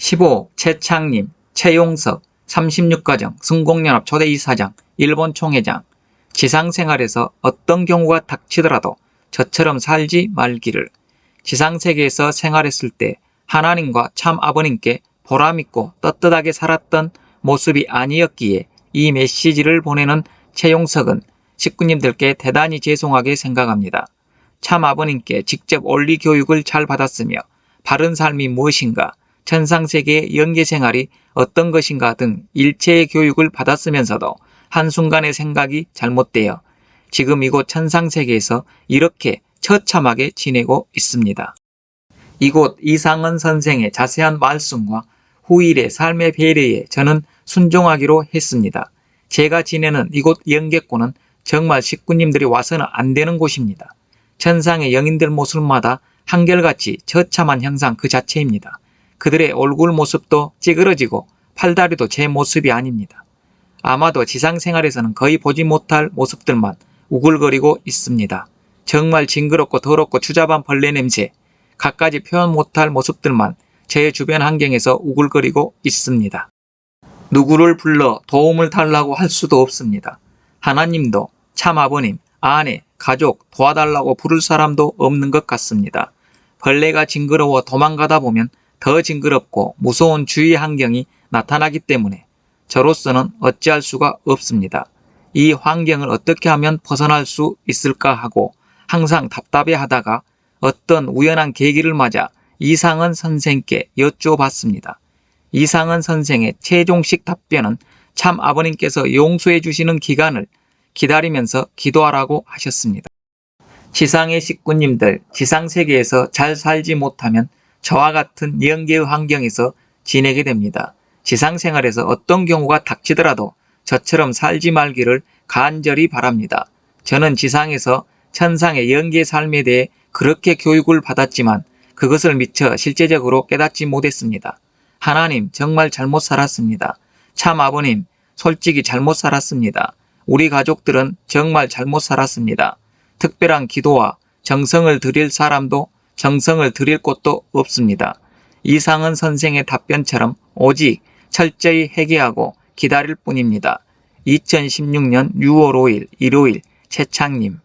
15. 최창님, 최용석, 36가정, 성공연합 초대이사장, 일본 총회장. 지상생활에서 어떤 경우가 닥치더라도 저처럼 살지 말기를. 지상세계에서 생활했을 때 하나님과 참 아버님께 보람있고 떳떳하게 살았던 모습이 아니었기에 이 메시지를 보내는 최용석은 식구님들께 대단히 죄송하게 생각합니다. 참 아버님께 직접 원리 교육을 잘 받았으며 바른 삶이 무엇인가, 천상세계의 연계 생활이 어떤 것인가 등 일체의 교육을 받았으면서도 한순간의 생각이 잘못되어 지금 이곳 천상세계에서 이렇게 처참하게 지내고 있습니다. 이곳 이상은 선생의 자세한 말씀과 후일의 삶의 배려에 저는 순종하기로 했습니다. 제가 지내는 이곳 영계권은 정말 식구님들이 와서는 안 되는 곳입니다. 천상의 영인들 모습마다 한결같이 처참한 형상 그 자체입니다. 그들의 얼굴 모습도 찌그러지고 팔다리도 제 모습이 아닙니다. 아마도 지상생활에서는 거의 보지 못할 모습들만 우글거리고 있습니다. 정말 징그럽고 더럽고 추잡한 벌레 냄새, 갖가지 표현 못할 모습들만 제 주변 환경에서 우글거리고 있습니다. 누구를 불러 도움을 달라고 할 수도 없습니다. 하나님도 참 아버님, 아내, 가족 도와달라고 부를 사람도 없는 것 같습니다. 벌레가 징그러워 도망가다 보면 더 징그럽고 무서운 주위 환경이 나타나기 때문에 저로서는 어찌할 수가 없습니다. 이 환경을 어떻게 하면 벗어날 수 있을까 하고 항상 답답해 하다가 어떤 우연한 계기를 맞아 이상은 선생께 여쭤봤습니다. 이상은 선생의 최종식 답변은 참 아버님께서 용서해 주시는 기간을 기다리면서 기도하라고 하셨습니다. 지상의 식구님들, 지상세계에서 잘 살지 못하면 저와 같은 영계의 환경에서 지내게 됩니다. 지상생활에서 어떤 경우가 닥치더라도 저처럼 살지 말기를 간절히 바랍니다. 저는 지상에서 천상의 영계 삶에 대해 그렇게 교육을 받았지만 그것을 미처 실제적으로 깨닫지 못했습니다. 하나님, 정말 잘못 살았습니다. 참 아버님, 솔직히 잘못 살았습니다. 우리 가족들은 정말 잘못 살았습니다. 특별한 기도와 정성을 드릴 사람도 정성을 드릴 곳도 없습니다. 이상은 선생의 답변처럼 오직 철저히 회개하고 기다릴 뿐입니다. 2016년 6월 5일 일요일 최창님